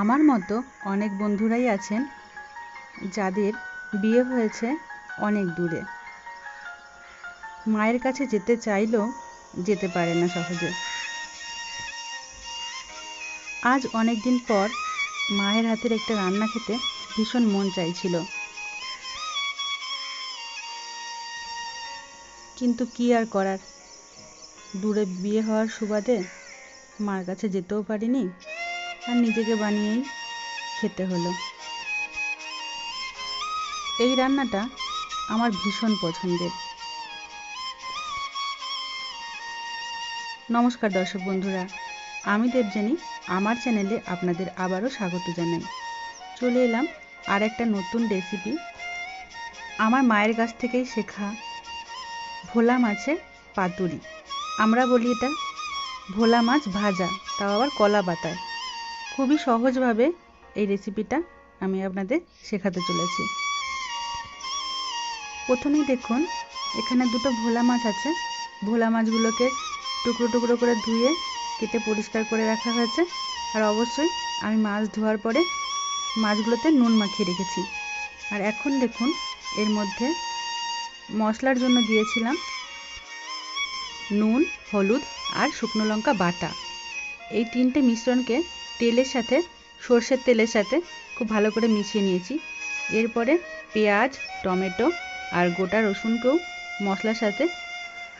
আমার মতো অনেক বন্ধুরাই আছেন যাদের বিয়ে হয়েছে অনেক দূরে। মায়ের কাছে যেতে চাইলেও যেতে পারে না সহজে। আজ অনেক দিন পর মায়ের হাতের একটা রান্না খেতে ভীষণ মন চাইছিল। কিন্তু কি আর করার? দূরে বিয়ে হওয়ার সুবাদে মার কাছে যেতেও পারিনি। আর নিজেকে বানিয়েই খেতে হলো। এই রান্নাটা আমার ভীষণ পছন্দের। নমস্কার দর্শক বন্ধুরা, আমি দেবজানী আমার চ্যানেলে আপনাদের আবারও স্বাগত জানাই। চলে এলাম আর একটা নতুন রেসিপি আমার মায়ের কাছ থেকেই শেখা ভোলা মাছের পাতুরি। আমরা বলি এটা ভোলা মাছ ভাজা, তাও আবার কলা পাতায়। খুবই সহজভাবে এই রেসিপিটা আমি আপনাদের শেখাতে চলেছি। প্রথমেই দেখুন, এখানে দুটো ভোলা মাছ আছে। ভোলা মাছগুলোকে টুকরো টুকরো করে ধুয়ে কেটে পরিষ্কার করে রাখা হয়েছে। আর অবশ্যই আমি মাছ ধোয়ার পরে মাছগুলোতে নুন মাখিয়ে রেখেছি। আর এখন দেখুন, এর মধ্যে মশলার জন্য দিয়েছিলাম নুন, হলুদ আর শুকনো লঙ্কা বাটা। এই তিনটে মিশ্রণকে তেলের সাথে, সর্ষের তেলের সাথে খুব ভালো করে মিশিয়ে নিয়েছি। এরপরে পেঁয়াজ, টমেটো আর গোটা রসুনকেও মশলার সাথে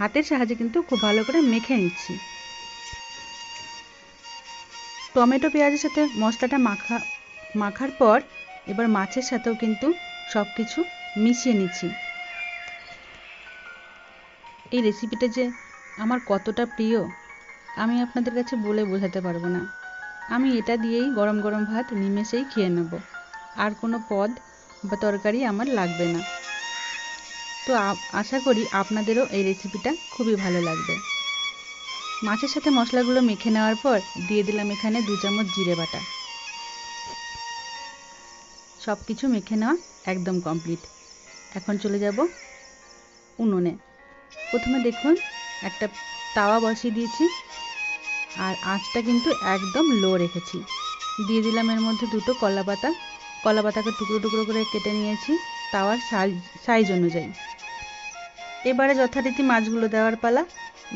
হাতের সাহায্যে কিন্তু খুব ভালো করে মেখে নিচ্ছি। টমেটো, পেঁয়াজের সাথে মশলাটা মাখা, মাখার পর এবার মাছের সাথেও কিন্তু সব কিছু মিশিয়ে নিচ্ছি। এই রেসিপিটা যে আমার কতটা প্রিয়, আমি আপনাদের কাছে বলে বোঝাতে পারব না। আমি এটা দিয়েই গরম গরম ভাত নিমেষেই খেয়ে নেব। আর কোনো পদ বা তরকারি আমার লাগবে না। তো আশা করি আপনাদেরও এই রেসিপিটা খুবই ভালো লাগবে। মাছের সাথে মশলাগুলো মেখে নেওয়ার পর দিয়ে দিলাম এখানে দু চামচ জিরে বাটা। সব কিছু মেখে নেওয়া একদম কমপ্লিট এখন চলে যাব উনুনে। প্রথমে দেখুন, একটা তাওয়া বসিয়ে দিয়েছি। আর আঁচটা কিন্তু একদম লো রেখেছি। দিয়ে দিলাম এর মধ্যে দুটো কলা পাতা। কলা পাতাকে টুকরো টুকরো করে কেটে নিয়েছি তাওয়ার সাইজ অনুযায়ী। এবারে যথারীতি মাছগুলো দেওয়ার পালা।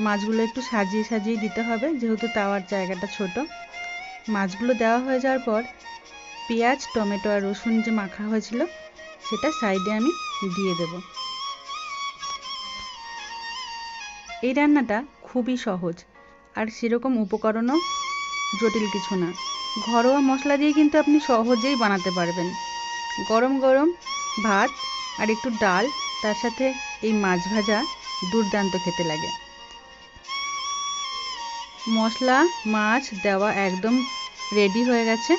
মাছগুলো একটু সাজিয়ে সাজিয়ে দিতে হবে, যেহেতু তাওয়ার জায়গাটা ছোট। মাছগুলো দেওয়া হয়ে যাওয়ার পর পেঁয়াজ, টমেটো আর রসুন যে মাখা হয়েছিল, সেটা সাইডে আমি দিয়ে দেব। এই রান্নাটা খুবই সহজ। আর সেরকম উপকরণও জটিল কিছু না। ঘরোয়া মশলা দিয়ে কিন্তু আপনি সহজেই বানাতে পারবেন। গরম গরম ভাত আর একটু ডাল, তার সাথে এই মাছ ভাজা দুর্দান্ত খেতে লাগে। মশলা, মাছ দেওয়া একদম রেডি হয়ে গেছে।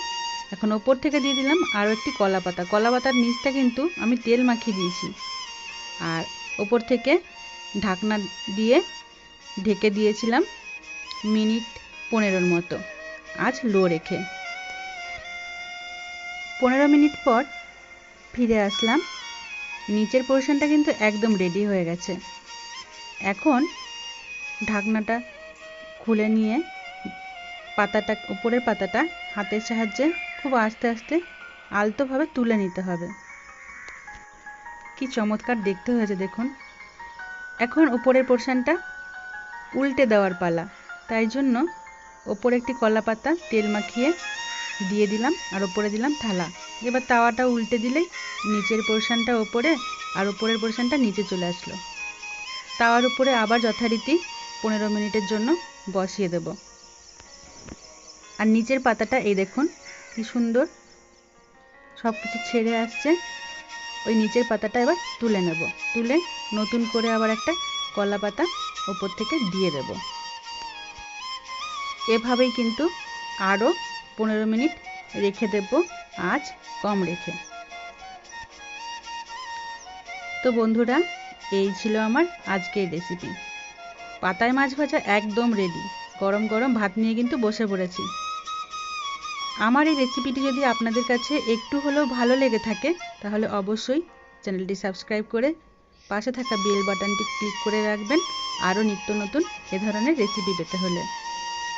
এখন ওপর থেকে দিয়ে দিলাম আরও একটি কলা পাতা। কলা পাতার নিচটা কিন্তু আমি তেল মাখিয়ে দিয়েছি। আর ওপর থেকে ঢাকনা দিয়ে ঢেকে দিয়েছিলাম। মিনিট পনেরোর মতো। আজ লো রেখে। পনেরো মিনিট পর ফিরে আসলাম। নিচের পোর্শনটা কিন্তু একদম রেডি হয়ে গেছে। এখন ঢাকনাটা খুলে নিয়ে পাতাটা, উপরের পাতাটা হাতের সাহায্যে খুব আস্তে আস্তে আলতোভাবে তুলে নিতে হবে। কি চমৎকার দেখতে হয়েছে দেখুন। এখন উপরের পোর্শনটা উল্টে দেওয়ার পালা। তাই জন্য ওপরে একটি কলা পাতা, তেল মাখিয়ে দিয়ে দিলাম আর ওপরে দিলাম থালা। এবার তাওয়াটা উল্টে দিলেই নিচের পোর্শনটা ওপরে আর ওপরের পোর্শনটা নিচে চলে আসলো। তাওয়ার উপরে আবার যথারীতি পনেরো মিনিটের জন্য বসিয়ে দেব। আর নিচের পাতাটা এই দেখুন কি সুন্দর সব কিছু ছেড়ে আসছে। ওই নিচের পাতাটা এবার তুলে নেব। তুলে নতুন করে আবার একটা কলা পাতা ওপর থেকে দিয়ে দেব। এভাবেই কিন্তু আরও পনেরো মিনিট রেখে দেব আজ কম রেখে। তো বন্ধুরা, এই ছিল আমার আজকের রেসিপি পাতায় মাছ ভাজা একদম রেডি গরম গরম ভাত নিয়ে কিন্তু বসে পড়েছি। আমার এই রেসিপিটি যদি আপনাদের কাছে একটু হলেও ভালো লেগে থাকে, তাহলে অবশ্যই চ্যানেলটি সাবস্ক্রাইব করে পাশে থাকা বেল বাটনটি ক্লিক করে রাখবেন। আরও নিত্য নতুন এ ধরনের রেসিপি পেতে হলে।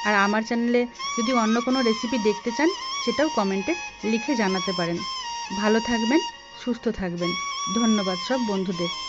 আর আমার চ্যানেলে যদি অন্য কোনো রেসিপি দেখতে চান, সেটাও কমেন্টে লিখে জানাতে পারেন। ভালো থাকবেন, সুস্থ থাকবেন। ধন্যবাদ সব বন্ধুদের।